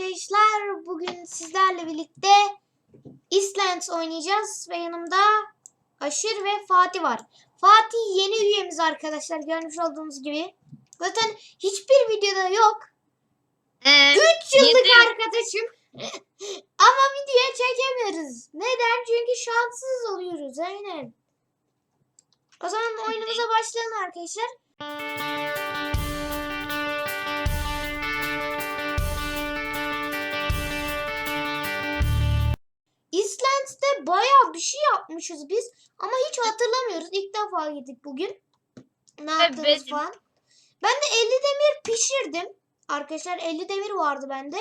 arkadaşlar. Bugün sizlerle birlikte Islands oynayacağız ve yanımda Aşır ve Fatih var. Fatih yeni üyemiz arkadaşlar görmüş olduğunuz gibi. Zaten hiçbir videoda yok. Ee, 3 yıllık yedi. arkadaşım. Ama video çekemiyoruz. Neden? Çünkü şanssız oluyoruz. Aynen. O zaman oyunumuza başlayalım arkadaşlar. Islands'te bayağı bir şey yapmışız biz. Ama hiç hatırlamıyoruz. İlk defa gittik bugün. Ne yaptığımız benim. falan. Ben de 50 demir pişirdim. Arkadaşlar 50 demir vardı bende.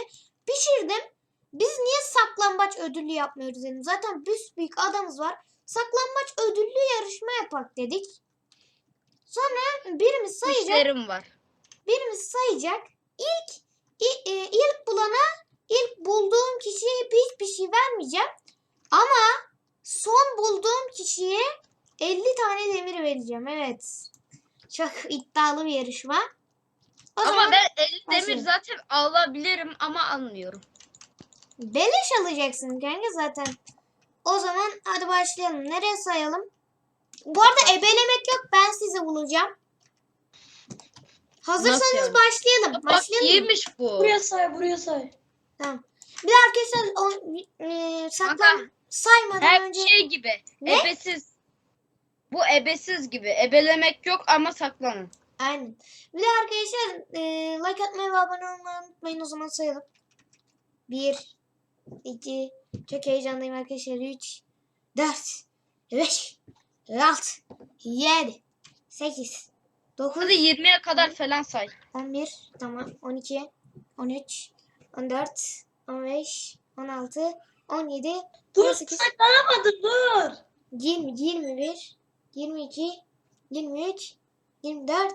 Pişirdim. Biz niye saklambaç ödüllü yapmıyoruz dedim. Zaten büyük adamız var. Saklambaç ödüllü yarışma yapak dedik. Sonra birimiz sayacak. işlerim var. Birimiz sayacak. İlk i- e, ilk bulana ilk bulduğum kişiye hiçbir şey vermeyeceğim. Ama son bulduğum kişiye 50 tane demir vereceğim. Evet. Çok iddialı bir yarışma. O Ama zaman ben 50 demir başlayalım. zaten alabilirim ama almıyorum. beleş alacaksın kanka zaten. O zaman hadi başlayalım. Nereye sayalım? Bu arada ebelemek yok. Ben sizi bulacağım. Hazırsanız yani? başlayalım. Bak Başlayalım. iyiymiş bu. Buraya say, buraya say. Tamam. Bir arkadaşlar o, e, saklan Kanka, saymadan Hep önce şey gibi. Ne? Ebesiz. Bu ebesiz gibi. Ebelemek yok ama saklanın. aynen. Bir de arkadaşlar e, like atmayı ve abone olmayı unutmayın o zaman sayalım. 1 2 çok heyecanlıyım arkadaşlar. 3 4 5 6 7 8 9 Hadi 20'ye kadar falan say. 11 tamam 12 13 14 15 16 17 Dur, 18 saklanamadın, dur. 20, 21, 22, 23, 24,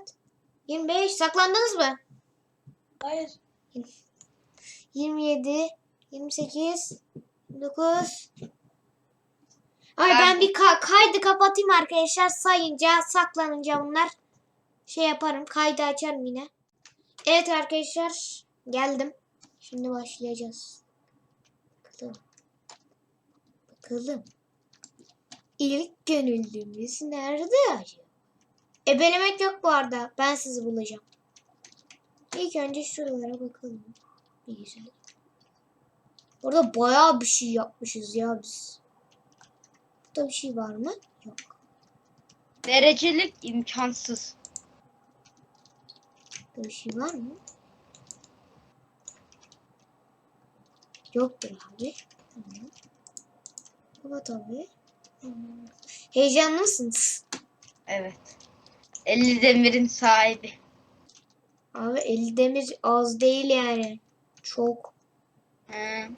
25. Saklandınız mı? Hayır. 27, 28, 29. Ay Ben- ben bir ka- kaydı kapatayım arkadaşlar. Sayınca, saklanınca bunlar şey yaparım. Kaydı açarım yine. Evet arkadaşlar. Geldim. Şimdi başlayacağız. Bakalım. Bakalım. İlk gönüllümüz nerede acaba? Ebelemek yok bu arada. Ben sizi bulacağım. İlk önce şuralara bakalım. Güzel. Orada bayağı bir şey yapmışız ya biz. Burada bir şey var mı? Yok. Derecelik imkansız. Burada bir şey var mı? Yoktur abi. Tamam. Kapat abi. Tamam. Heyecanlı mısınız? Evet. 50 demirin sahibi. Abi 50 demir az değil yani. Çok. He.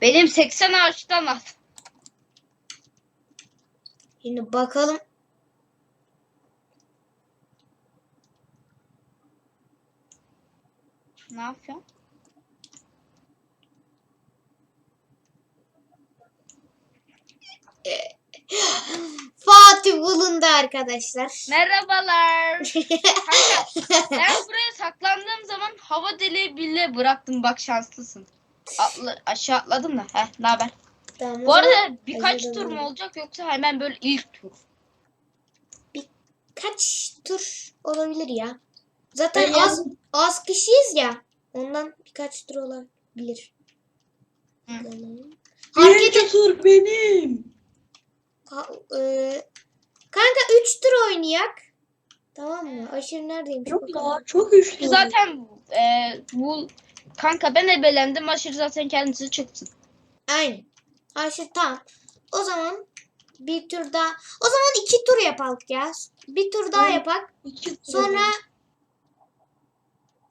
Benim 80 ağaçtan at. Şimdi bakalım. Ne yapıyorsun? Fatih bulundu arkadaşlar. Merhabalar. Kanka ben buraya saklandığım zaman hava deliği bile bıraktım bak şanslısın. Atla, aşağı atladım da. Heh, ne haber? Tamam, Bu arada birkaç özür tur mu olacak yoksa hemen böyle ilk tur? Kaç tur olabilir ya? Zaten Ben az yazdım. az kişiyiz ya. Ondan birkaç tur olabilir. Hı. Hareket tur benim. Ha, e, kanka 3 tur oynayak. Tamam mı? Aşırı neredeymiş? Çok bakalım. ya, çok güçlü. Zaten e, bu kanka ben ebelendim. Aşırı zaten kendisi çıksın. Aynen. Aşırı tamam. O zaman bir tur daha. O zaman iki tur yapalım ya. Bir tur daha Aynen. yapak. İki tur Sonra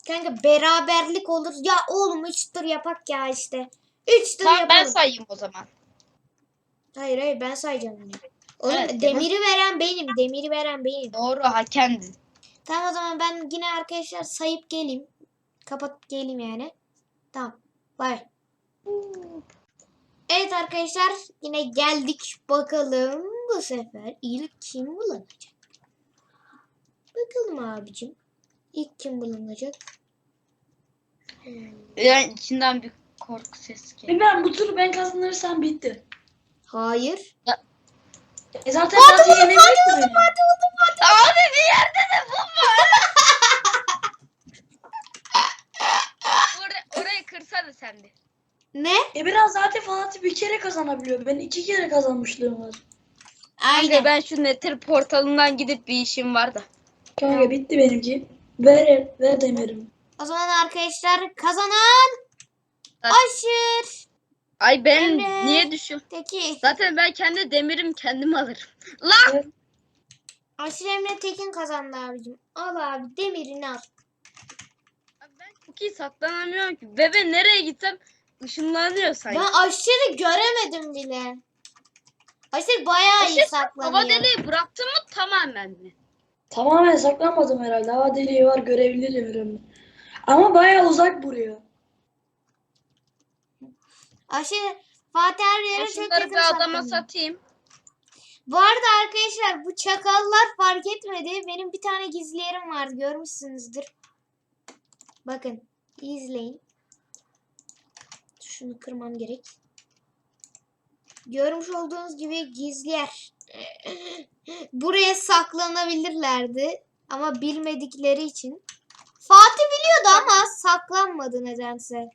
kanka beraberlik olur. Ya oğlum 3 tur yapak ya işte. 3 tur Tamam ben yapalım. sayayım o zaman. Hayır hayır ben sayacağım. Oğlum Evet, demiri veren benim. Demiri veren benim. Doğru ha kendin. Tamam o zaman ben yine arkadaşlar sayıp geleyim. Kapatıp geleyim yani. Tamam. Bay. Evet arkadaşlar yine geldik. Bakalım bu sefer ilk kim bulunacak? Bakalım abicim. İlk kim bulunacak? Yani içinden bir korku sesi geliyor. Emre bu turu ben kazanırsam bitti. Hayır. E zaten Fatih yenecek beni. Abi bir yerde de bu var. Oraya, orayı kırsana sen bir. Ne? E biraz zaten Fatih bir kere kazanabiliyor. Ben iki kere kazanmışlığım var. Aynen. Kanka ben şu Nether portalından gidip bir işim var da. Kanka bitti benimki. Ver, ver demirimi. O zaman arkadaşlar kazanan Evet. Aşır. Ay ben Emre. niye düşüyorum? Tekin. Zaten ben kendi demirim kendim alırım. Lan! Aşır Emre Tekin kazandı abicim. Al abi demirini al. Abi Ben çok iyi saklanamıyorum ki. Bebe nereye gitsem ışınlanıyor sanki. Ben aşırı göremedim bile. Aşır bayağı iyi Aşırı saklanıyor. Hava deliği bıraktın mı tamamen mi? Tamamen saklanmadım herhalde. Hava deliği var görevli demirim. Ama bayağı uzak vuruyor. Aşır Fatih her yere çok şunları yakın bir adama saklanıyor. satayım. Bu arada arkadaşlar bu çakallar fark etmedi. Benim bir tane gizli yerim vardı görmüşsünüzdür. Bakın izleyin. Şunu kırmam gerek. Görmüş olduğunuz gibi gizli yer. Buraya saklanabilirlerdi. Ama bilmedikleri için. Fatih biliyordu ama saklanmadı nedense.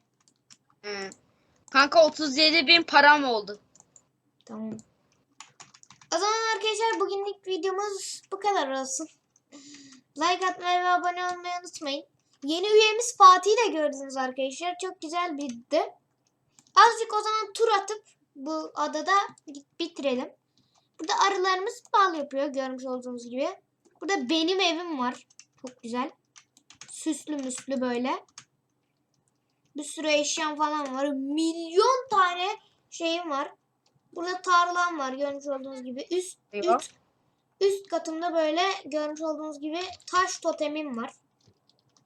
Hı. Kanka 37 bin param oldu. Tamam. O zaman arkadaşlar bugünlük videomuz bu kadar olsun. Like atmayı ve abone olmayı unutmayın. Yeni üyemiz Fatih'i de gördünüz arkadaşlar. Çok güzel birdi. Azıcık o zaman tur atıp bu adada bitirelim. Burada arılarımız bal yapıyor görmüş olduğunuz gibi. Burada benim evim var. Çok güzel. Süslü müslü böyle. Bir sürü eşyam falan var. Milyon tane şeyim var. Burada tarlam var görmüş olduğunuz gibi. Üst Eyvah. üst, üst katımda böyle görmüş olduğunuz gibi taş totemim var.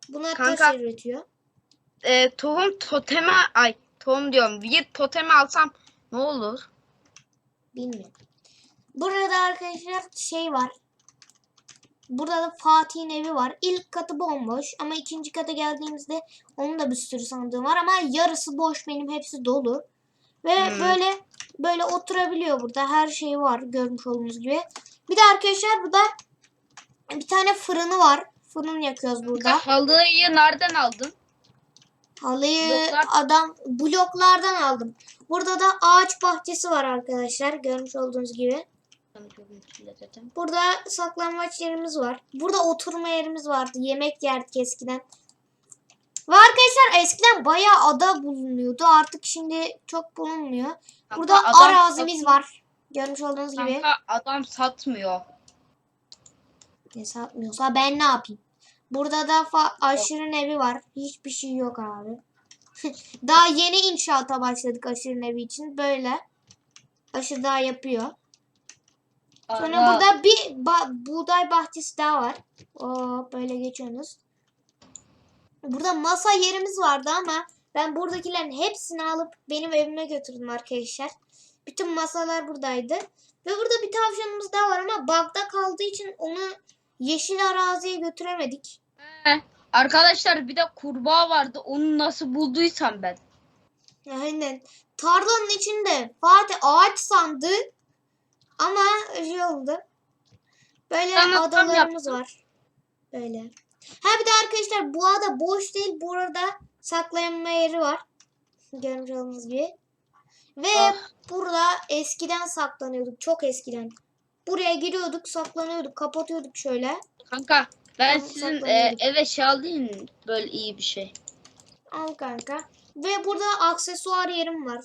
Bunlar Kanka. taş üretiyor. Ee, tohum toteme ay tohum diyorum. Bir totemi alsam ne olur? Bilmiyorum. Burada arkadaşlar şey var. Burada da Fatih'in evi var. İlk katı bomboş ama ikinci kata geldiğimizde onun da bir sürü sandığı var ama yarısı boş benim hepsi dolu. Ve Hmm. böyle böyle oturabiliyor burada. Her şey var görmüş olduğunuz gibi. Bir de arkadaşlar burada bir tane fırını var. Fırın yakıyoruz burada. Halıyı nereden aldın? Halıyı Bloklar- adam bloklardan aldım. Burada da ağaç bahçesi var arkadaşlar. Görmüş olduğunuz gibi. Burada saklanmaç yerimiz var. Burada oturma yerimiz vardı. Yemek yerdik eskiden. Ve arkadaşlar eskiden bayağı ada bulunuyordu. Artık şimdi çok bulunmuyor. Burada Kanka adam arazimiz satın- var. Görmüş olduğunuz gibi. Kanka adam satmıyor. Ne satmıyorsa ben ne yapayım? Burada da aşırın evi var. Hiçbir şey yok abi. daha yeni inşaata başladık aşırın evi için. Böyle. Aşırı daha yapıyor. Sonra Ara- burada bir ba- buğday bahçesi daha var. Oo, böyle geçiyorsunuz. Burada masa yerimiz vardı ama ben buradakilerin hepsini alıp benim evime götürdüm arkadaşlar. Bütün masalar buradaydı. Ve burada bir tavşanımız daha var ama bug'da kaldığı için onu yeşil araziye götüremedik. He. Arkadaşlar bir de kurbağa vardı. Onu nasıl bulduysam ben. Aynen. Tarlanın içinde Fatih ağaç sandı ama şey oldu. Böyle Ben de tam adalarımız var. Böyle. Ha bir de arkadaşlar bu ada boş değil. Burada saklanma yeri var. Görmüş olduğunuz gibi. Ve Ah. burada eskiden saklanıyorduk. Çok eskiden. Buraya giriyorduk, saklanıyorduk, kapatıyorduk şöyle. Kanka ben Tamam, sizin e, eve şey alayım? Böyle iyi bir şey. Al kanka. Ve burada aksesuar yerim var.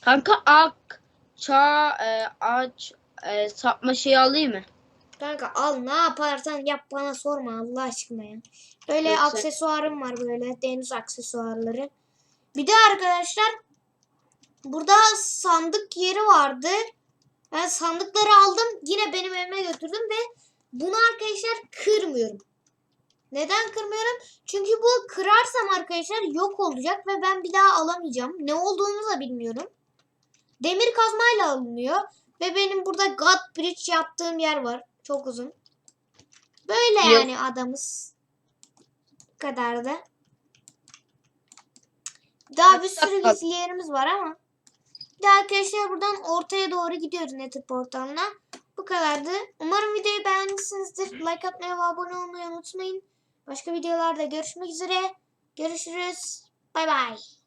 Kanka ak, ça, e, ağaç, e, sapma şeyi alayım mı? Kanka al ne yaparsan yap bana sorma Allah aşkına ya. Böyle Yoksa- aksesuarım var böyle deniz aksesuarları. Bir de arkadaşlar burada sandık yeri vardı. Ben sandıkları aldım yine benim evime götürdüm ve bunu arkadaşlar kırmıyorum. Neden kırmıyorum? Çünkü bu kırarsam arkadaşlar yok olacak ve ben bir daha alamayacağım. Ne olduğunu da bilmiyorum. Demir kazmayla alınıyor. Ve benim burada God Bridge yaptığım yer var. Çok uzun. Böyle Yok. yani adamız. Bu kadar da. Daha bir sürü gizli yerimiz var ama. Bir de arkadaşlar buradan ortaya doğru gidiyoruz Nether portalına. Bu kadardı. Umarım videoyu beğenmişsinizdir. Like atmayı ve abone olmayı unutmayın. Başka videolarda görüşmek üzere. Görüşürüz. Bay bay.